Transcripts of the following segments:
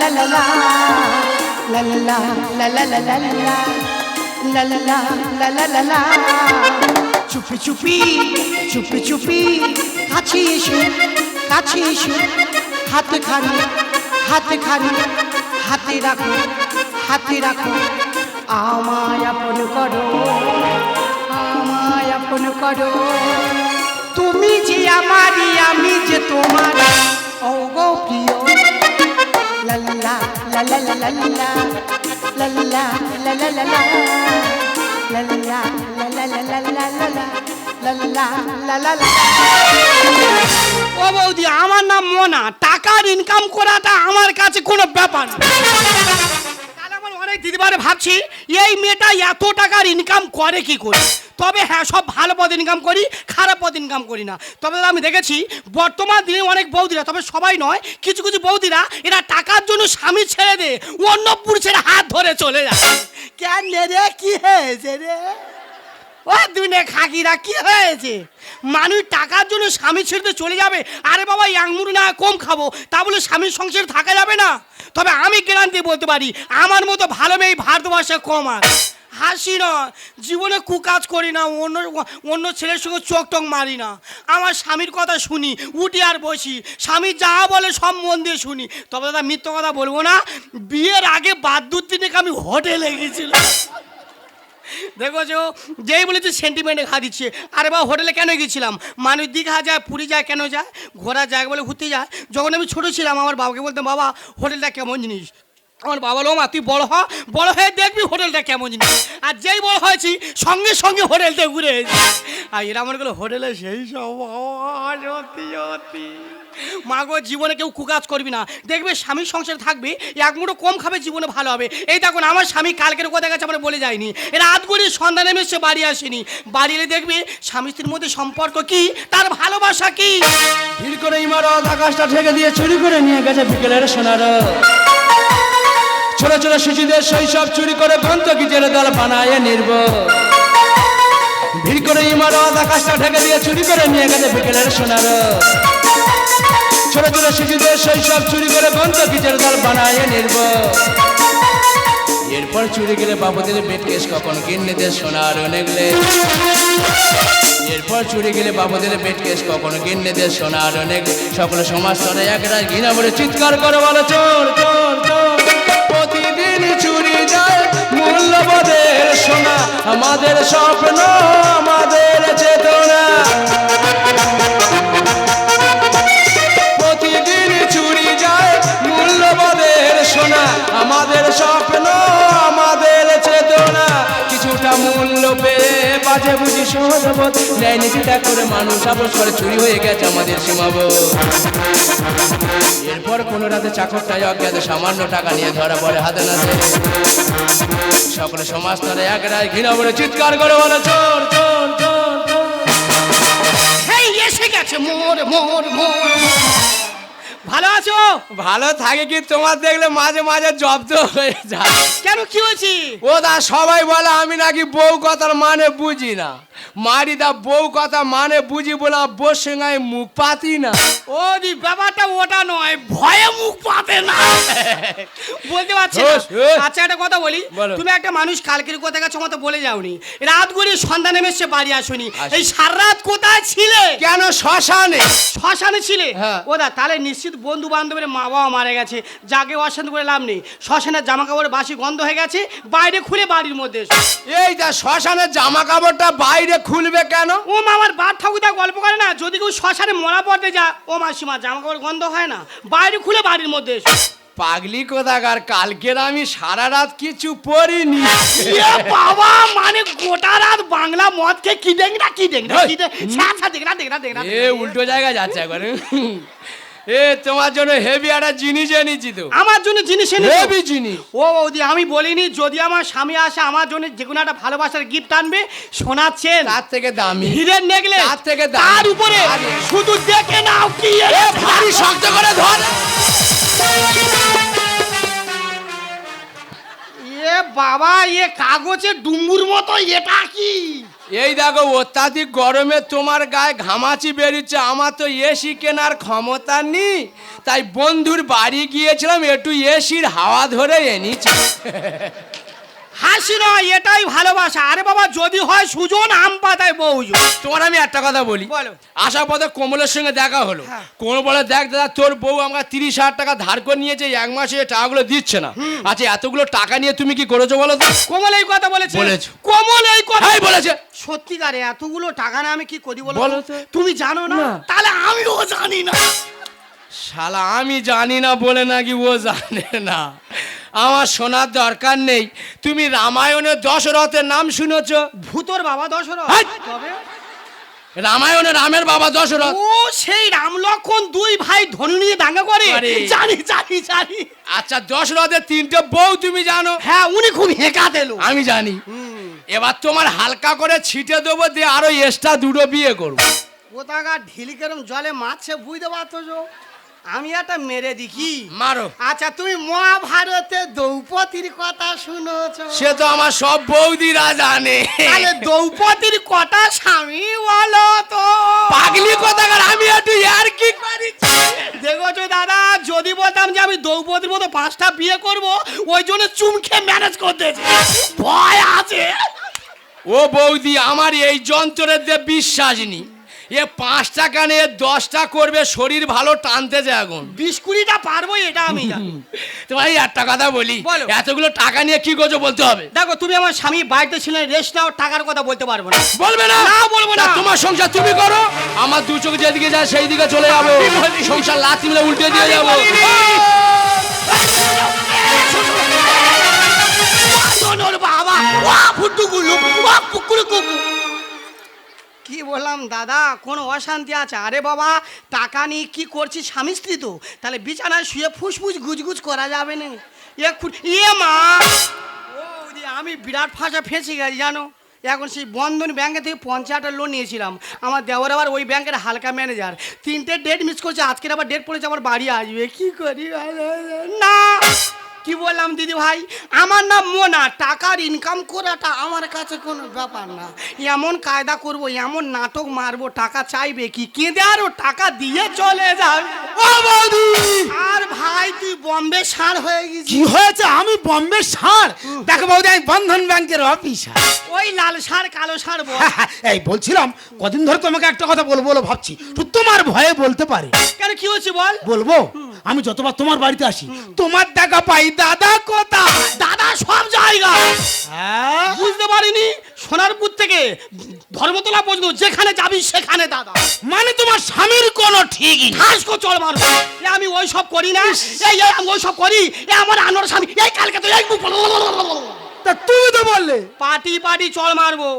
la la la la la la la la la la la la la la la la চুপি চুপি চুপি চুপি, কাছে এসো কাছে এসো, হাতে খানি হাতে খানি, হাতে রাখো হাতে রাখো, আমায় আপন করো, আমায় আপন করো। তুমি যে আমারই, আমি যে তোমার ও প্রিয় লা লা লা লা লা লা লা লা লা লা লা লা লা লা লা লা লা লা ও বৌদি, আমার নাম মোনা। টাকার ইনকাম করাটা আমার কাছে কোনো ব্যাপার না। তাহলে আমার অনেক দিদিবারে ভাবছি, এই মেয়েটা এত টাকার ইনকাম করে কি করে? তবে হ্যাঁ সব ভালো পদ ইনকাম করি, খারাপ পদ ইনকাম করি না। তবে আমি দেখেছি, বর্তমান দিনে অনেক বৌদিরা, তবে সবাই নয়, কিছু কিছু বৌদিরা এরা টাকার জন্য স্বামী ছেড়ে দে অন্য পুরুষের হাত ধরে চলে যায়। কেন রে হয়েছে রে? ও দুনে খাকিরা কি হয়েছে? মানুষ টাকার জন্য স্বামী ছেড়ে চলে যাবে, আরে বাবা ইয়াংমুর না কম খাব, তা বলে স্বামীর সংসারে থাকা যাবে না। তবে আমি গ্যারান্টি বলতে পারি, আমার মতো ভালো মেয়ে ভারতবর্ষে কম আর হাসি না, জীবনে কুকাজ করি না, অন্য অন্য ছেলের সঙ্গে চোখ টোক মারি না। আমার স্বামীর কথা শুনি, উঠি আর বসি, স্বামী যা বলে সব মন দিয়ে শুনি। তবে দাদা, মিথ্য কথা বলব না, বিয়ের আগে বাদ্যুর দিনে আমি হোটেলে গেছিলাম। দেখেছ যেই বলেছে সেন্টিমেন্টে খা দিচ্ছে, আরে বা হোটেলে কেন গেছিলাম? মানুষ দীঘা যায়, পুরী যায়, কেন যায়? ঘোরা যায় বলে ঘুরতে যায়। যখন আমি ছোটো ছিলাম, আমার বাবাকে বলতাম, বাবা, হোটেলটা কেমন জিনিস? আমার বাবা বলো মা তুই বড় হ, বড় হয়ে দেখবি হোটেলটা কেমন জিনিস। আর যেই বড় হয়েছি, সঙ্গে সঙ্গে হোটেলটা ঘুরে আর এরা মনে করল, হোটেলে সেই সব মা গো, জীবনে কেউ কুকাজ করবি না। দেখবে স্বামীর সংসারে থাকবে, এক মুঠো কম খাবে, জীবনে ভালো হবে। এই দেখুন, আমার স্বামী কালকের কথা গেছে, আমরা বলে যায়নি রাত করে সন্ধ্যা নেমে সে বাড়ি আসেনি। বাড়ি এলে দেখবে, স্বামী স্ত্রীর মধ্যে সম্পর্ক কি, তার ভালোবাসা কি? ভিড় করে ইমারত আকাশটা ঢেকে দিয়ে চুরি করে নিয়ে গেছে বিকেলের সোনার। ছোট ছোট শিশুদের শৈশব চুরি করে গন্ত কিচের দল বানায় নির্ব। ভিড় করে ইমারত আকাশটা ঢেকে দিয়ে চুরি করে নিয়ে গেছে বিকেলের সোনার। ছোট ছোট শিশুদের শৈশব চুরি করে গন্ত কিচের দল বানায় নির্ব। এরপর চুরি গেলে বাবুদের বেট কেস কখন কিনলে সোনার অনেকলে এরপর চুরি গেলে বাবুদের বেট কেস কখনো গিন্নেদের সোনার অনেক সকল সমাজ স্তরে এক রাত ঘৃণা বলে চিৎকার করে বলে, চোর চোর মূল্যবোধের সোনা আমাদের স্বপ্ন নীতি ত্যাগ করে মানুষ আবস করে চুরি হয়ে গেছে আমাদের সীমাবোধ এরপর কোনো রাতে চাকরটাই অজ্ঞাতে সামান্য টাকা নিয়ে ধরা পড়ে হাতে নাতে। সকলে সমাজ স্তরে এক রায় ঘৃণা বলে চিৎকার করে বলে চোর চোর চোর এসে গেছে মোর মোর মোর। ভালো আছো? ভালো থাকে কি? তোমার দেখলে মাঝে মাঝে জব্দ হয়ে যায়। কেন কি হয়েছি? ও দা সবাই বলে আমি নাকি বউ কথার মানে বুঝি না। মারি দা বউ কথা মানে বুঝি বলে বসে গায়ে মুখ পাতি না। ও দি ব্যাপারটা ওটা নয় ভয়ে মুখ পাতে না। বলতে পারছি। আচ্ছা একটা কথা বলি। তুমি একটা মানুষ কালকের কথা গেছো মতো বলে যাওনি। রাত করে সন্ধ্যা নেমে এসছে বাড়ি আসনি। এই সারা রাত কোথায় ছিলে? কেন শ্মশানে? শ্মশানে ছিলে? হ্যাঁ। ওদা তাহলে নিশ্চিত বন্ধু বান্ধবের মা বাবা মারা গেছে। যাকে অশান্ত করে লাভ নেই। শ্মশানের জামা কাপড় বাসি গন্ধ হয়ে গেছে। বাইরে খুলে বাড়ির মধ্যে এসো। এই যা শ্মশানের জামা কাপড়টা বাইরে খুলবে কেন? ও মা আমার বাপ ঠাকুরদা গল্প করে না যদি কেউ শ্মশানে মরা পড়তে যা ও মাসিমা জামা কাপড় গন্ধ হয় না। বাইরে খুলে বাড়ির মধ্যে এসো। পাগলি কোথাকার কালকের আমি সারা রাত কিছু পড়িনি। বাবা মানে গোটা রাত বাংলা মদ খেয়ে কি দেখ না কি দেখ না কি দেখ না দেখ না দেখ না এ উল্টো জায়গায় যাচ্ছে একবার। এ তোমার জন্য হেভি একটা জিনিস এনেছি তো আমার জন্য জিনিস এনে দাও। হেভি জিনিস ও বৌদি আমি বলিনি যদি আমার স্বামী আসে আমার জন্য যে কোনো একটা ভালোবাসার গিফট আনবে সোনার চেন তার থেকে দামি হীরের নেকলে তার থেকে দামি। তার উপরে। শুধু দেখে নাও কি ভারী শক্ত করে ধর এ বাবা এ কাগজে ডুম্বুর মতো এটা কি এই দেখো, অত্যাধিক গরমে তোমার গায়ে ঘামাচি বেরিয়েছে আমার তো এসি কেনার ক্ষমতা নেই। তাই বন্ধুর বাড়ি গিয়েছিলাম, একটু এসির হাওয়া ধরে এনেছি। হাসি নয় এটাই ভালোবাসা। আরে বাবা যদি হয় সুজন আম পাতায় বউজন তোমার আমি একটা কথা বলি। বলো। আসার পথে কোমলের সঙ্গে দেখা হলো। হ্যাঁ। কোমল বলে দেখ দাদা তোর বউ আমরা তিরিশ হাজার টাকা ধার করে নিয়েছে এক মাসে টাকাগুলো দিচ্ছে না। আচ্ছা এতগুলো টাকা নিয়ে তুমি কি করেছ বলো তো? কোমল এই কথা বলেছে। বলেছে। কোমল এই কথা হ্যাঁ বলেছে। সত্যিকারে এতগুলো টাকা না আমি কি করি বলো। তুমি জানো না? না। তাহলে আমিও জানি না। শালা আমি জানি না বলে নাকি ও জানে না। আমার শোনার দরকার নেই। তুমি রামায়ণের দশরথের নাম শুনেছ? ভূতর বাবা দশরথ! তবে? রামায়ণে রামের বাবা দশরথ। ও সেই রাম লক্ষণ দুই ভাই ধনু নিয়ে দাঙ্গা করে। জানি জানি জানি। আচ্ছা দশরথের তিনটে বউ তুমি জানো? হ্যাঁ উনি খুব হেঁকা দিল আমি জানি। এবার তোমার হালকা করে ছিটে দেবো দিয়ে আরও এক্সট্রা দুটো বিয়ে করব। কোথাকা ঢিলি কেরম জলে মারছে বুঝতে পারতো যো? আমি একটা মেরে দেখি। মারো। আচ্ছা তুমি মহাভারতে দ্রৌপদীর কথা শুনেছ? সে তো আমার সব বৌদিরা জানে। তাহলে দ্রৌপদীর কথা স্বামী বলো তো। পাগলি কোথাকার? আমি একটু আর কি করি? দেখেছ দাদা যদি বলতাম যে আমি দ্রৌপদীর মতো পাঁচটা বিয়ে করব ওই জন্য চুমকে ম্যানেজ করতেছি। ভয় আছে। ও বৌদি আমার এই যন্ত্রের দিয়ে বিশ্বাস নি এ পাঁচ টাকা নিয়ে দশটা করবে শরীর ভালো টানতেছে এখন। বিশ কুড়িটা পারব এটা আমি জানি। তোমার একটা কথা বলি। এতগুলো টাকা নিয়ে কি করছ বলতে হবে? দেখো তুমি আমার স্বামী বাড়িতে ছিলেন রেস্ট নাও টাকার কথা বলতে পারব না। বলবে না? না, বলব না। তোমার সংসার তুমি করো আমার দু চোখ যেদিকে যায় সেই দিকে চলে যাব। সংসার লাথি মিলে উল্টে দিয়ে যাব। বাবা ওয়া ফুটু গুলু ওয়া কুকু কি বললাম, দাদা? কোনো অশান্তি আছে? আরে বাবা, টাকা নিয়ে কি করছি স্বামী স্ত্রী তো। তাহলে বিছানায় শুয়ে ফুসফুস গুজগুজ করা যাবে না। মা! ও আমি বিরাট ফাঁসা ফেঁসে গেছি, জানো? এখন সেই বন্ধন ব্যাংকে থেকে পঞ্চাশ হাজার লোন নিয়েছিলাম। আমার দেওয়ার আবার ওই ব্যাংকের হালকা ম্যানেজার। তিনটে ডেট মিস করছে, আজকের আবার ডেট পড়েছে, আমার বাড়ি আসবে। কি করি? না! কি বললাম দিদি ভাই? আমার নাম মোনা টাকার ইনকাম করাটা আমার কাছে কোনো ব্যাপার না। এমন কায়দা করব এমন নাটক মারবো টাকা চাইবে কি? কেঁদে আরও টাকা দিয়ে চলে যাবে। আর ভাই তুই বম্বে সার হয়ে গেছিস। কি হয়েছে? আমি বম্বে সার? দেখো বৌদি আমি বন্ধন ব্যাংকের অফিসার ওই লাল সার কালো সার বল। এই বলছিলাম কদিন ধরে তোমাকে একটা কথা বলব বলে ভাবছি। তোমার ভয়ে বলতে পারে। কেন কি হচ্ছে বল? বলব? আমি যতবার তোমার বাড়িতে আসি তোমার দেখা পাই দাদা কোথা দাদা সব জায়গা হ্যাঁ? বুঝতে পারিনি? সোনারপুর থেকে ধর্মতলা পর্যন্ত যেখানে যাবি সেখানে দাদা। মানে তোমার স্বামীর কোনো ঠিকই করে চল মারবো। এ আমি ওই সব করি না। এই এই, আমি ওই সব করি। এ আমার আনোর স্বামী। এই কালকে তো এই তা তুমি তো বললে। পাটি পাটি চল মারবো।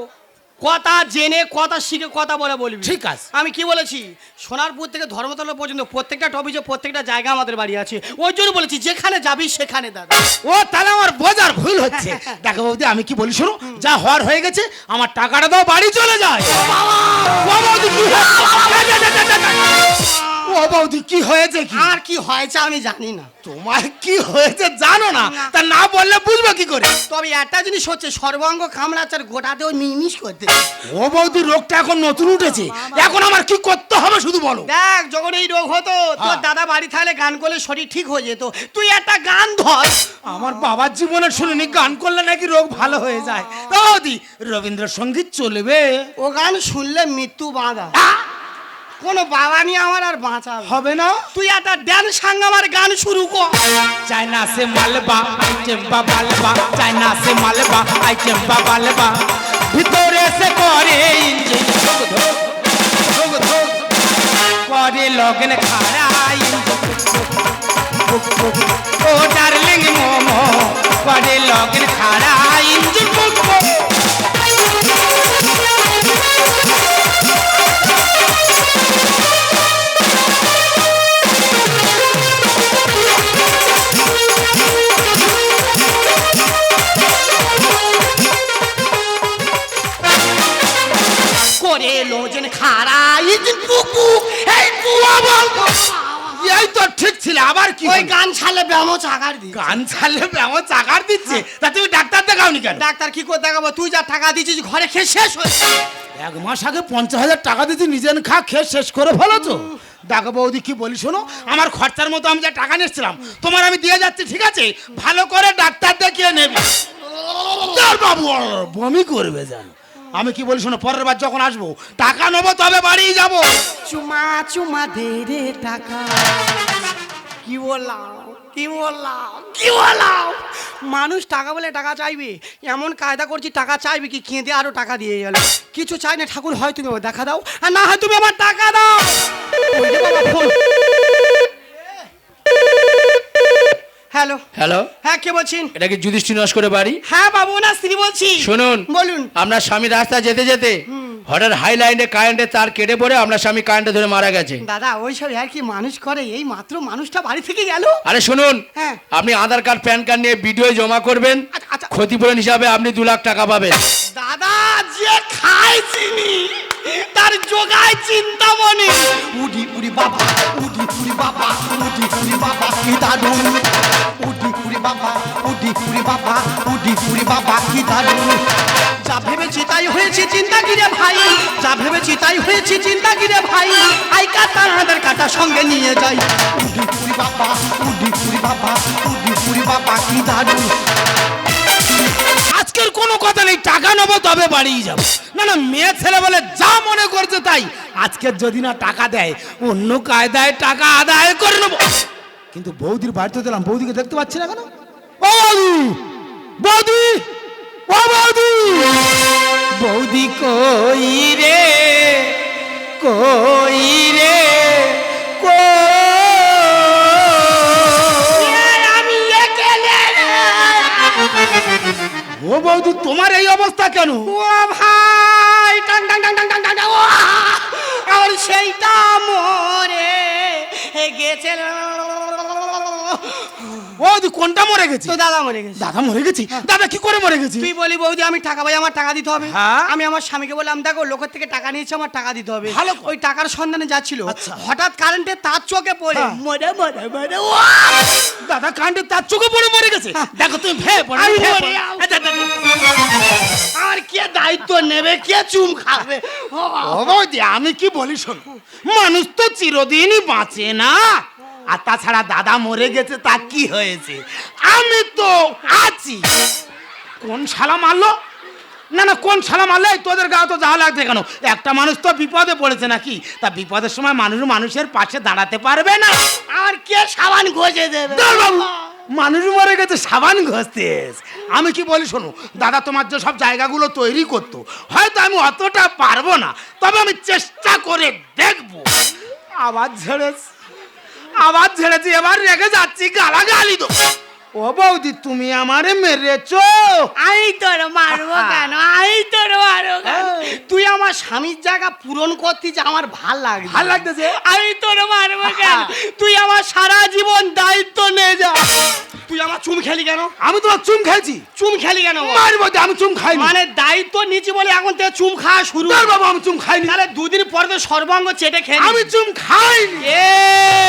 কথা জেনে কথা শিখে কথা বলে বলবি। ঠিক আছে। আমি কি বলেছি? সোনারপুর থেকে ধর্মতলা পর্যন্ত প্রত্যেকটা টপিজে প্রত্যেকটা জায়গা আমাদের বাড়ি আছে ওই জন্য বলেছি যেখানে যাবি সেখানে দাদা। ও তাহলে আমার বোঝার ভুল হচ্ছে। দেখো বৌদি আমি কি বলি শোনো যা হওয়ার হয়ে গেছে আমার টাকাটা দাও বাড়ি চলে যায়। বাবা! হয়েছে? ও বৌদি কি হয়েছে কি? আর কি হয়েছে আমি জানি না। তোমার কি হয়েছে জানো না? তা না বললে বুঝব কি করে? তবে একটা জিনিস হচ্ছে সর্বাঙ্গ কামড়াচ্ছে আর গোটাতেও মিমিস করতে। ও বৌদি রোগটা এখন নতুন উঠেছে। এখন আমার কি করতে হবে শুধু বলো। দেখ যখন এই রোগ হতো তোর হ্যাঁ। দাদা বাড়ি থাকলে গান করলে শরীর ঠিক হয়ে যেত। তুই একটা গান ধর। আমার বাবার জীবনে শুনিনি গান করলে নাকি রোগ ভালো হয়ে যায়। বৌদি রবীন্দ্রসঙ্গীত চলবে। ও গান শুনলে মৃত্যু বাঁধা। কোনো বাবা নিয়ে আমার আর বাঁচা হবে না? তুই একটা ড্যান সাং আমার গান শুরু কর। চায়না সে মালবা আইটেম বা মালবা চায়না সে মালবা আইটেম বা মালবা ভিতরে সে করে ইঞ্জিন। করে লগন খারা ইঞ্জিন। ধুক ধুক, ও ডার্লিং মোমো করে লগন খারা ইঞ্জিন। এই তো ঠিক ছিল আবার কি ওই গান ছালে ব্যায়াম চাকার দি গান ছাড়লে আমার চাকার দিচ্ছে? তা তুমি ডাক্তার দেখাওনি কেন? ডাক্তার কি করে দেখাবো? তুই যা টাকা দিছিস ঘরে খেয়ে শেষ হয়েছে এক মাস আগে পঞ্চাশ হাজার টাকা দিচ্ছি নিজের খা খেয়ে শেষ করে ফেলেছো? দেখো বৌদি কি বলি শোনো আমার খরচার মতো আমি যা টাকা নিয়েছিলাম তোমার আমি দিয়ে যাচ্ছি ঠিক আছে? ভালো করে ডাক্তার দেখিয়ে নেবে। বাবু বমি করবে জানো আমি কি বলি শোনো পরের বার যখন আসব টাকা নেব তবে বাড়ি যাব। চুমা চুমা দে রে টাকা। কি বললাম কি বললাম কি বললাম? মানুষ টাকা বলে টাকা চাইবে এমন কায়দা করছি টাকা চাইবে কি কেঁদে আরও টাকা দিয়ে গেল। কিছু চাই না ঠাকুর হয় তুমি দেখা দাও আর না হয় তুমি আমার টাকা দাও ওই যে বাবা ফোন হ্যালো হ্যাঁ কে বলছেন? এটা কি যুধিষ্ঠির নস্করের বাড়ি। হ্যাঁ বাবু না স্ত্রী বলছি। শুনুন বলুন। আপনার স্বামী রাস্তা যেতে যেতে হঠাৎ হাই লাইনে কারেন্টে তার কেটে পড়ে আপনার স্বামী কারেন্টে ধরে মারা গেছে। দাদা ওই সব আর কি মানুষ করে? এই মাত্র মানুষটা বাড়ি থেকে গেল? আরে শুনুন হ্যাঁ। আপনি আধার কার্ড প্যান কার্ড নিয়ে ভিডিও জমা করবেন আচ্ছা, আচ্ছা। ক্ষতিপূরণ হিসাবে আপনি দু লাখ টাকা পাবেন। দাদা যে খায় চিনি তার যোগায় চিন্তামণি উডি উডি বাবা উডি উডি বাবা উডি উডি বাবা কি দারুণ। উডি বাবা, উডি উডি বাবা, উডি উডি বাবা, কি দারুণ। যা ভেবেছি তাই চিন্তা কিরে ভাই? যা ভেবেছি তাই চিন্তা কিরে ভাই? আই কাতার আধার কাটা সঙ্গে নিয়ে যাই। উডি উডি বাবা, উডি উডি বাবা, উডি উডি বাবা, কি দারুণ। আজকের কোনো কথা নেই, টাকা নেব তবে বাড়ি যাব। না না, মেয়ে ছেলে বলে যা মনে করছে তাই। আজকের যদি না টাকা দেয়, অন্য কায়দায় টাকা আদায় করে নেব। কিন্তু বৌদির বাড়িতে দিলাম বৌদিকে দেখতে পাচ্ছি না কেন? ও বৌদি! বৌদি! ও বৌদি! বৌদি কই রে? কই রে? কই? আমি একেলে ও বৌদি তোমার এই অবস্থা কেন? ও ভাই টাং টাং টাং টাং টাং টাং আর সেইটা মরে গেছে। বৌদি কোনটা মরে গেছে তো দাদা মরে গেছে। দাদা মরে গেছি? দাদা কি করে মরে গেছি? তুই বলি বৌদি আমি টাকা পাই আমার টাকা দিতে হবে। হ্যাঁ। আমি আমার স্বামীকে বললাম দেখো লোকের থেকে টাকা নিয়েছে আমার টাকা দিতে হবে। ভালো। ওই টাকার সন্ধানে যাচ্ছিল। আচ্ছা। হঠাৎ কারেন্টে তার চোখে পড়ে। হ্যাঁ। মরে মরে মরে ও! দাদা কাণ্ডে তার চোখে পড়ে মরে গেছে। দেখো তুমি ভে পড়ো। আর কে দায়িত্ব নেবে কে চুম খাবে? ও ও বৌদি আমি কি বলি শোনো? মানুষ তো চিরদিনই বাঁচে না। আর তাছাড়া দাদা মরে গেছে তা কি হয়েছে? আমি তো আছি। কোন শালা মারলো? না না কোন শালা মারলে? তোদের গায়ে তো যাওয়া লাগছে কেন? একটা মানুষ তো বিপদে পড়েছে নাকি? তা বিপদের সময় মানুষ মানুষের পাশে দাঁড়াতে পারবে না। আর কে সাবান ঘষে দেবে? বাবু, মানুষ মরে গেছে সাবান ঘষতে আমি কি বলি শোনো দাদা তোমার যে সব জায়গাগুলো তৈরি করতো হয়তো আমি অতটা পারব না তবে আমি চেষ্টা করে দেখব। আবার ঝেড়েছি আবার ঝেড়েছি এবার রেখে যাচ্ছি গালাগালি তো। ও বৌদি তুমি আমারে মেরেছো। আই তোর মারবো কেন? আই তোর মারবো কেন? তুই আমার স্বামীর জায়গা পূরণ করতিস আমার ভালো লাগে ভালো লাগতেছে? আমি তোর মারবো কেন? তুই আমার সারা জীবন দায়িত্ব নে যা। তুই আমার চুম খেলি কেন? আমি তোমার চুম খাইছি চুম খেলি কেন? মারবো আমি চুম খাইনি। মানে দায়িত্ব নিচ্ছি বলে এখন থেকে চুম খাওয়া শুরু। দাঁড় বাবু আমি চুম খাইনি। তাহলে দুদিন পর তো সর্বাঙ্গ চেটে খেয়ে আমি চুম খাইনি। এ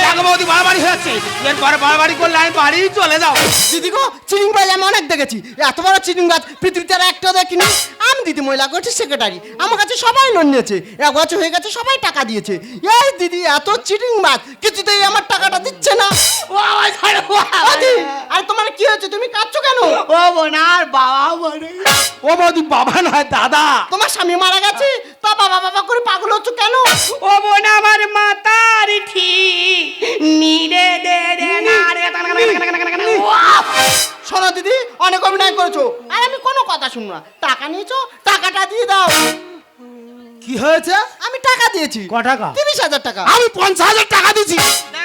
দেখো বৌদি বাড়াবাড়ি হয়েছে। এরপরে বাড়াবাড়ি করলে আমি বাড়ি চলে যাও দিদি গো চিনিং গাছ আমি অনেক দেখেছি এত বড় চিনিং গাছ পৃথিবীতে আর একটা দেখিনি আমি দিদি মহিলা করছি সেক্রেটারি আমার কাছে সবাই লোন নিয়েছে এক বছর হয়ে গেছে সবাই টাকা দিয়েছে এই দিদি এত চিটিং মাছ কিছুতেই আমার টাকাটা দিচ্ছে না আরে তোমার কি হয়েছে তুমি কাঁদছো কেন ও বোনার বাবা মরে ও বৌদি বাবা নয় দাদা তোমার স্বামী মারা গেছে তা বাবা বাবা করে পাগল হচ্ছ কেন ও বোন আমার মাতার ঠিক নিরে দে দে না রে শোনো দিদি অনেক অভিনয় করেছ। আর আমি কোনো কথা শুনব না। টাকা নিয়েছো টাকাটা দিয়ে দাও। কি হয়েছে? আমি টাকা দিয়েছি। ক টাকা? তিরিশ হাজার টাকা। আমি পঞ্চাশ হাজার টাকা দিচ্ছি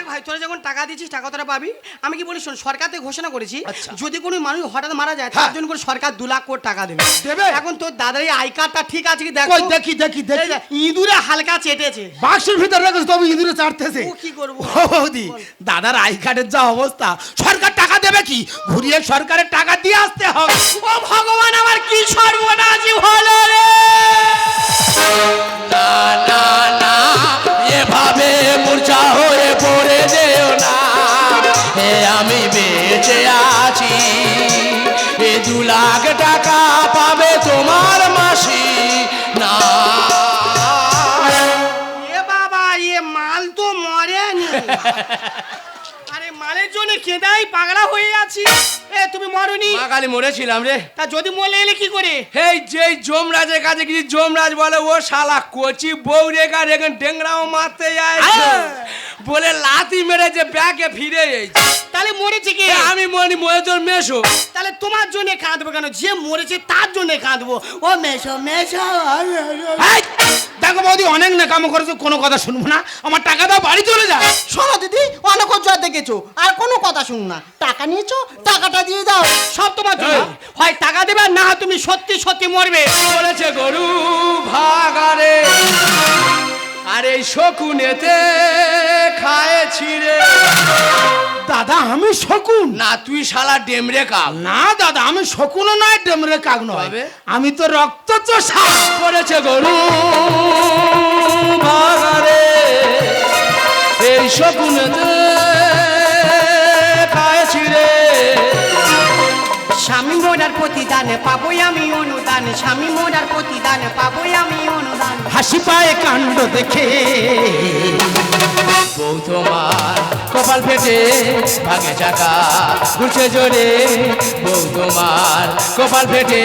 দেখ ভাই তোরা যখন টাকা দিচ্ছিস টাকা তোরা পাবি। আমি কি বলি শোন সরকার থেকে ঘোষণা করেছি আচ্ছা। যদি কোনো মানুষ হঠাৎ মারা যায় তার হ্যাঁ। জন্য করে সরকার দু লাখ কোটি টাকা দেবে। দেবে? এখন তোর দাদার এই আই কার্ডটা ঠিক আছে কি? দেখ। কই দেখি দেখি দেখি। ইঁদুরে হালকা চেটেছে। বাক্সের ভিতরে রেখেছে তবে ইঁদুরে চাটতেছে। ও কি করব? ও বৌদি দাদার আই কার্ডের যা অবস্থা সরকার টাকা দেবে কি? ঘুরিয়ে সরকারের টাকা দিয়ে আসতে হবে। ও ভগবান আমার কি সর্বনাশী হলো রে? না না না। এভাবে মূর্চা হয়ে পড়ে যেও না। হে আমি বেঁচে আছি, এ দু লাখ টাকা পাবে তোমার মাসি না। আরে, মালের জন্য কেদাই পাগড়া হয়ে আছি মরনি মা কালী মরেছিলাম রে। তা যদি মলে এলে কি করে? এই যেই যমরাজের কাছে কিছু যমরাজ বলে ও শালা কচি বউ রেখা রেখে ডেংরাও মারতে যায় বলে লাতি মেরেছে ব্যাগে ফিরে তাহলে মরেছে কে? আমি মনি মনে তোর মেশো তাহলে তোমার জন্য কাঁদবো কেন? যে মরেছে তার জন্য কাঁদবো ও মেশো মেশো দেখো বৌদি অনেক নাকামো করেছ কোনো কথা শুনব না। আমার টাকা দাও বাড়ি চলে যা শোনো দিদি অনেক জয় দেখেছ আর কোনো কথা শুন না। টাকা নিয়েছো টাকাটা দিয়ে দাও। সব তোমার জন্য হয় টাকা দেবে না তুমি সত্যি সত্যি মরবে। বলেছে গরু ভাগারে। আর এই শকুনেতে খায় ছিঁড়ে দাদা আমি শকুন। না তুই শালা ডেমরে কাক। না দাদা আমি শকুনও নয় ডেমরে কাক নয়? আমি তো রক্ত তো সাপ করেছে গরু ভাগারে এই শকুনেতে মোরার প্রতিদানে পাবোই আমি অনুদান। স্বামী মোরার প্রতিদানে পাবোই আমি অনুদান। হাসি পায়ে কাণ্ড দেখে। বউ তোমার কপাল ফেটে ভাগে চাকা ঘুরছে জোরে। বউ তোমার কপাল ফেটে।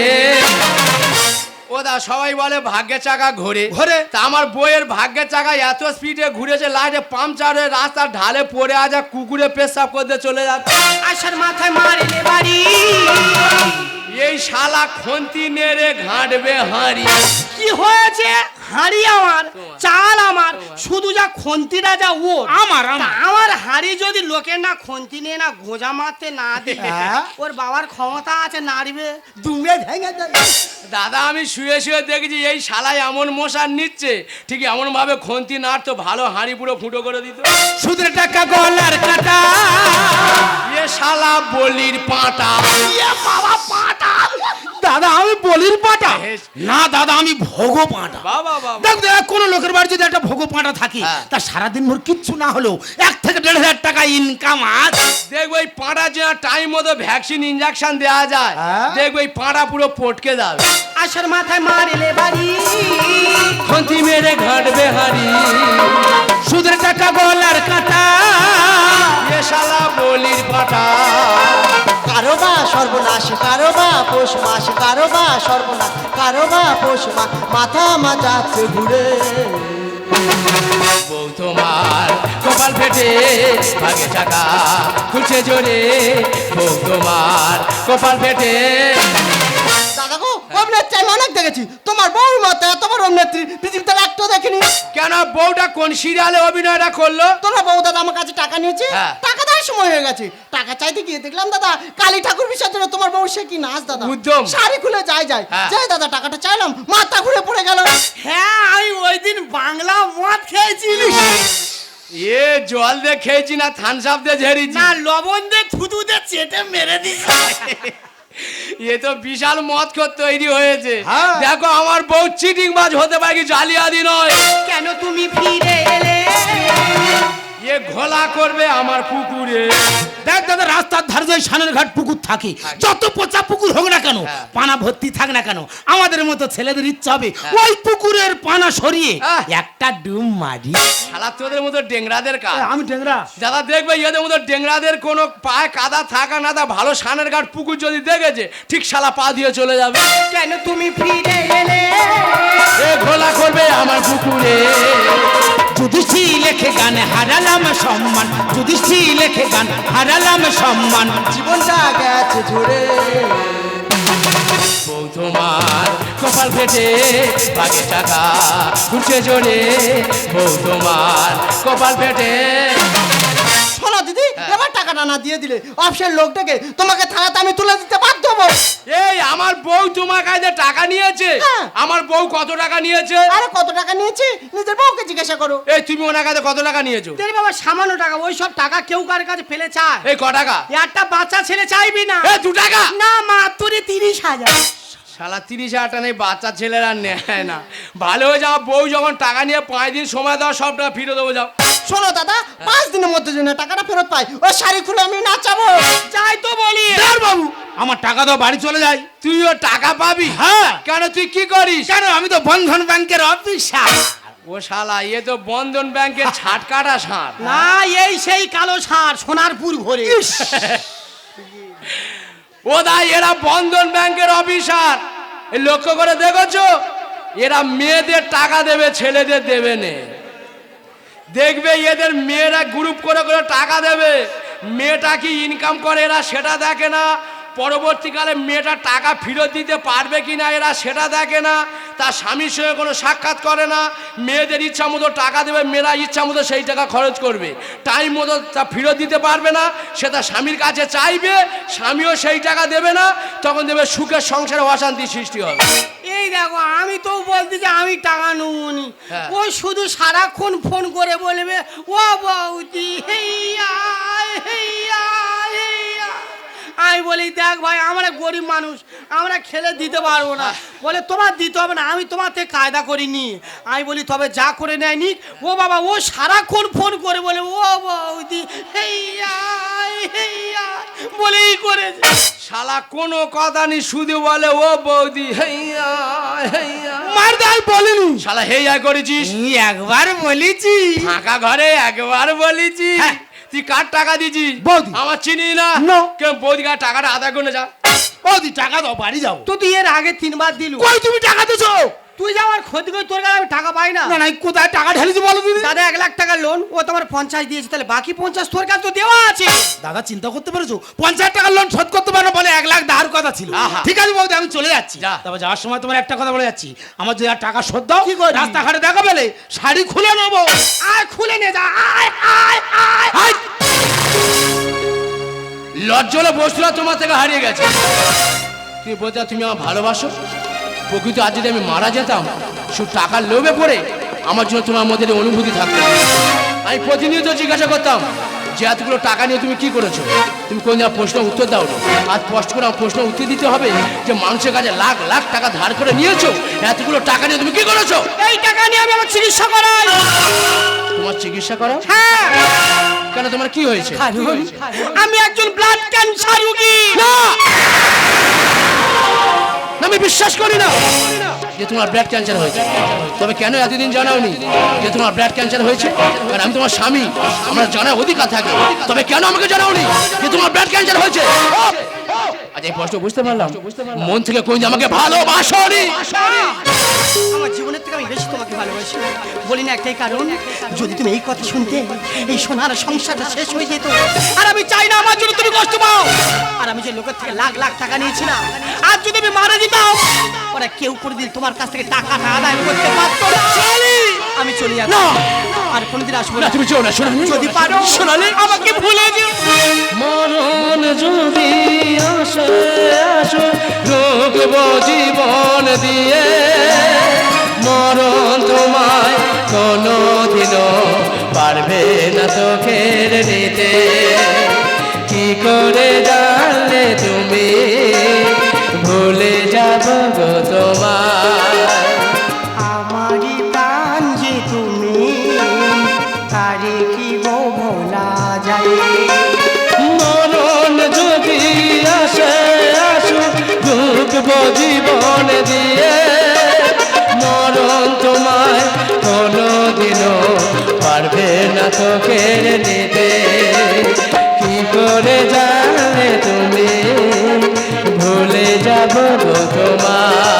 ওদা সবাই বলে ভাগ্যের চাকা ঘোরে। ঘোরে। তা আমার বইয়ের ভাগ্যের চাকা এত স্পিডে ঘুরেছে লাইটে পাংচার হয়ে রাস্তার ঢালে পড়ে আছে কুকুরে পেশাব করতে চলে যাচ্ছে। আশার মাথায় মারিলে বাড়ি। শালা খন্তি মেরে ঘাঁটবে হাঁড়ি কি হয়েছে? হাঁড়ি আমার চাল আমার শুধু যা খন্তিটা যা ও আমার, আমার। হাঁড়ি যদি লোকের না খন্তি নিয়ে না গোজা মারতে না দিবে হ্যাঁ। ওর বাবার ক্ষমতা আছে নাড়বে। দুমে ভেঙে যাবে দাদা আমি শুয়ে শুয়ে দেখেছি এই শালায় এমন মশার নিচ্ছে। ঠিক এমন ভাবে খন্তি নাড়তো ভালো হাঁড়ি পুরো ফুটো করে দিত। সুদের টাকা গলার কাটা। এ শালা বলির পাটা। এ বাবা পাটা। দাদা আমি বলির পাটা? না দাদা আমি ভোগ পাটা। বাবা দেখ দেখ কোন লোকের বাড়ি যদি একটা ভোগ পাটা থাকে হ্যাঁ। তা সারাদিন ভোর কিচ্ছু না হলেও এক থেকে দেড় হাজার টাকা ইনকাম আছে দেখব এই পাঁটা যে টাইম মতো ভ্যাকসিন ইঞ্জেকশন দেওয়া যায়। হ্যাঁ। দেখব এই পাঁটা পুরো পটকে যাবে। আশার মাথায় মারিলে বাড়ি। খন্তি মেরে ঘাটবে হাঁড়ি সুদের টাকা গলার কাটা। এ শালা বলির পাটা। কারও বা সর্বনাশ কারও বা পৌষ মাস কারও বা সর্বনাশ কারও বা পৌষ মাস মাথা মাজাচ্ছে ঘুরে বউ তোমার কপাল ফেটে ভাগে চাকা খুলছে জোরে। বউ তোমার কপাল ফেটে। অভিনেত্রী আমি অনেক দেখেছি। তোমার বউর মতো এত বড় অভিনেত্রী পৃথিবীতে আর একটাও দেখিনি। কেন? বউটা কোন সিরিয়ালে অভিনয়টা করল? তোমার বউ দাদা আমার কাছে টাকা নিয়েছে? হ্যাঁ। টাকা দেওয়ার সময় হয়ে গেছে। টাকা চাইতে গিয়ে দেখলাম দাদা কালী ঠাকুর বিসর্জনে তোমার বউ সে কি নাচ দাদা? উদ্যম। শাড়ি খুলে যায় যায় হ্যাঁ। যাই দাদা টাকাটা চাইলাম। মাথা ঘুরে পড়ে গেল। হ্যাঁ আমি ওই দিন বাংলা মদ খেয়েছিলি। এ জল দিয়ে খেয়েছি না থানস আপ দিয়ে ঝেড়েছি। না লবণ দিয়ে থুতু দিয়ে চেটে মেরে দিছি এ তো বিশাল মদ খোর তৈরি হয়েছে। হ্যাঁ। দেখো আমার বউ চিটিং মাছ হতে পারে কি জালিয়াদি নয়। কেন তুমি ফিরে এলে? এ ঘোলা করবে আমার পুকুরে। দেখ দাদা রাস্তার ধারে যে সানের ঘাট পুকুর থাকে যত পচা পুকুর হোক না কেন হ্যাঁ। পানা ভর্তি থাক না কেন আমাদের মতো ছেলেদের ইচ্ছা হবে ওই পুকুরের পানা সরিয়ে। একটা ডুম মারি। শালা তোদের মতো ডেংরাদের কাজ। আমি টেংরা দাদা দেখবে এদের মতো ডেংরাদের কোনো পায়ে কাদা থাকা না তা ভালো সানের ঘাট পুকুর যদি দেখেছে ঠিক শালা পা দিয়ে চলে যাবে। কেন তুমি ফিরে এলে? এ ঘোলা করবে আমার পুকুরে। যুধিষ্ঠি লেখে গান, হারালাম সম্মান। যুধিষ্ঠি লেখে গান, হারালাম সম্মান। জীবনটা গেছে ঝরে তোমার কপাল ফেটে ভাগে টাকা ঘুরছে জোরে। বউ তোমার কপাল ফেটে। শোনো দিদি? হ্যাঁ। এবার টাকাটা না দিয়ে দিলে। অফিসের লোকটাকে তোমাকে থাকাতে আমি তুলে দিতে বাধ্য হব। এই আমার বউ তোমার কাছে টাকা নিয়েছে। হ্যাঁ। আমার বউ কত টাকা নিয়েছে? আরে কত টাকা নিয়েছি? নিজের বউকে জিজ্ঞাসা করো। এই তুমি ওনার কাছে কত টাকা নিয়েছো? তেরে বাবা সামান্য টাকা। ওই সব টাকা কেউ কার কাছে ফেলে চায়? এই ক টাকা? একটা বাচ্চা ছেলে চাইবি না। এ দু টাকা? না মাত্র তিরিশ হাজার। শালা তিরিশ হাজার টাকা নেই বাচ্চা ছেলেরা নেয় না। ভালো হয়ে যাও বউ যখন টাকা নিয়ে পাঁচ দিন সময় দাও সব টাকা ফিরে দেবো যাও। শোনো দাদা পাঁচ দিনের মধ্যে যেন টাকাটা ফেরত পাই। ও শাড়ি খুলে আমি নাচাবো। যাই তো বলি। দেয়ার বাবু আমার টাকা দাও বাড়ি চলে যাই। তুইও টাকা পাবি? হ্যাঁ। কেন তুই কি করিস? কেন? আমি তো বন্ধন ব্যাংকের অফিসার। ও শালা এ তো বন্ধন ব্যাংকের ছাট কাটা সার। না এই সেই কালো ষাঁড় সোনারপুর ঘরে। ও দা এরা বন্ধন ব্যাংকের অফিসার। লক্ষ্য করে দেখেছ? এরা মেয়েদের টাকা দেবে ছেলেদের দেবে নে। দেখবে এদের মেয়েরা গ্রুপ করে করে টাকা দেবে। মেয়েটা কি ইনকাম করে এরা সেটা দেখে না। পরবর্তীকালে মেয়েটা টাকা ফেরত দিতে পারবে কি না এরা সেটা দেখে না। তার স্বামীর সঙ্গে কোনো সাক্ষাৎ করে না। মেয়েদের ইচ্ছা মতো টাকা দেবে, মেয়েরা ইচ্ছা মতো সেই টাকা খরচ করবে। টাইম মতো তা ফেরত দিতে পারবে না। সে তার স্বামীর কাছে চাইবে, স্বামীও সেই টাকা দেবে না। তখন দেবে সুখের সংসারে অশান্তি সৃষ্টি হবে। এই দেখো আমি তো বলতে যে আমি টাকা নেবনি হ্যাঁ। ও শুধু সারাক্ষণ ফোন করে বলবে ও বৌদি হেইয়া হেইয়া হেইয়া আমি বলি দেখ ভাই আমরা গরিব মানুষ আমরা খেলে দিতে পারব না। বলে তোমার দিতে হবে না আমি তোমার থেকে কায়দা করিনি। আমি বলি তবে যা করে নেয় নিক। ও বাবা ও সারাক্ষণ ফোন করে বলে ও বৌদি হেইয়া হেইয়া বলেই করেছে। শালা কোনো কথা নেই শুধু বলে ও বৌদি হেইয়া হেইয়া মার দেয় বলিনি। শালা হেইয়া করেছিস? একবার বলেছি। ফাঁকা ঘরে একবার বলেছি। হ্যাঁ। তুই কার টাকা দিছি বৌদি। আমার চিনি না? নো। কেউ বৌদি কার টাকাটা আদা করে যা। বৌদি টাকা দাও বাড়ি যাও। তো তুই এর আগে তিনবার দিলু কই তুমি টাকা দিছো তুই যা আমার ক্ষতি করে তোর কাছে আমি টাকা পাই না। না না কোথায় টাকা ঢেলেছি বলো দিদি? দাদা এক লাখ টাকা লোন ও তোমার পঞ্চাশ দিয়েছে তাহলে বাকি পঞ্চাশ তোর কাছে তো দেওয়া আছে। দাদা চিন্তা করতে পেরেছ? পঞ্চাশ টাকার লোন শোধ করতে পারো বলে এক লাখ ধার কথা ছিল। ঠিক আছে বৌদি আমি চলে যাচ্ছি। যা। তারপর যাওয়ার সময় তোমার একটা কথা বলে যাচ্ছি। আমার যদি আর টাকা শোধ দাও? রাস্তাঘাটে দেখা পেলে শাড়ি খুলে নেব। আয় খুলে নে যা আয় আয় আয়। হাই! লজ্জলে বসল তোমার থেকে হারিয়ে গেছে। তুমি বলতে তুমি আমার ভালোবাসো? প্রকৃত আজ যদি আমি মারা যেতাম শুধু টাকার লোভে পড়ে আমার জন্য তোমার মধ্যে অনুভূতি থাকতো। আমি প্রতিনিয়ত জিজ্ঞাসা করতাম যে এতগুলো টাকা নিয়ে তুমি কি করেছ? তুমি কোন দিন প্রশ্ন উত্তর দাও না আজ স্পষ্ট করে আমার প্রশ্ন উত্তর দিতে হবে যে মানুষের কাছে লাখ লাখ টাকা ধার করে নিয়েছো? এতগুলো টাকা নিয়ে তুমি কি করেছ? এই টাকা নিয়ে আমি আমার চিকিৎসা করাই। তোমার চিকিৎসা করো? হ্যাঁ। কেন তোমার কি হয়েছে? আমি একজন ব্লাড ক্যান্সার রোগী। না, আমি বিশ্বাস করি না যে তোমার ব্লাড ক্যান্সার হয়েছে। তবে কেন এতদিন জানাওনি যে তোমার ব্লাড ক্যান্সার হয়েছে? কারণ আমি তোমার স্বামী, আমরা জানার অধিকার থাকে। তবে কেন আমাকে জানাওনি যে তোমার ব্লাড ক্যান্সার হয়েছে? আজ এই প্রশ্ন বুঝতে পারলাম। মন থেকে কোন আমাকে ভালোবাসনি? আমার ভালোবাসি। বলি না একটাই কারণ যদি তুমি এই কথা শুনতে এই সোনার সংসারটা শেষ হয়ে যেত আর আমি চাই না আমার জন্য তুমি কষ্ট পাও। আর আমি যে লোকের থেকে লাখ লাখ টাকা নিয়েছিলাম আর যদি আমি মারা যেতাম ওরা কেউ কোনোদিন তোমার কাছ থেকে টাকাটা আদায় করতে পারতো না। আমি চলে যাব। আর কোনোদিন আসব না তুমি চো না শোনালি যদি পারো। শোনালি আমাকে ভুলে যেও। মরণ যদি আসে আসো রোগব জীবন দিয়ে। মরণ তোমায় কোনো দিনও পারবে না চোখের নিতে। কি করে জানলে তুমি? ভুলে যাব গো তোমায়। আমারই প্রাণ যে তুমি তারে কি ভোলা যায় মরণ যদি আসে আসুক জীবন দিয়ে। না নিতে কি করে জানলে তুমি? ভুলে যাব গো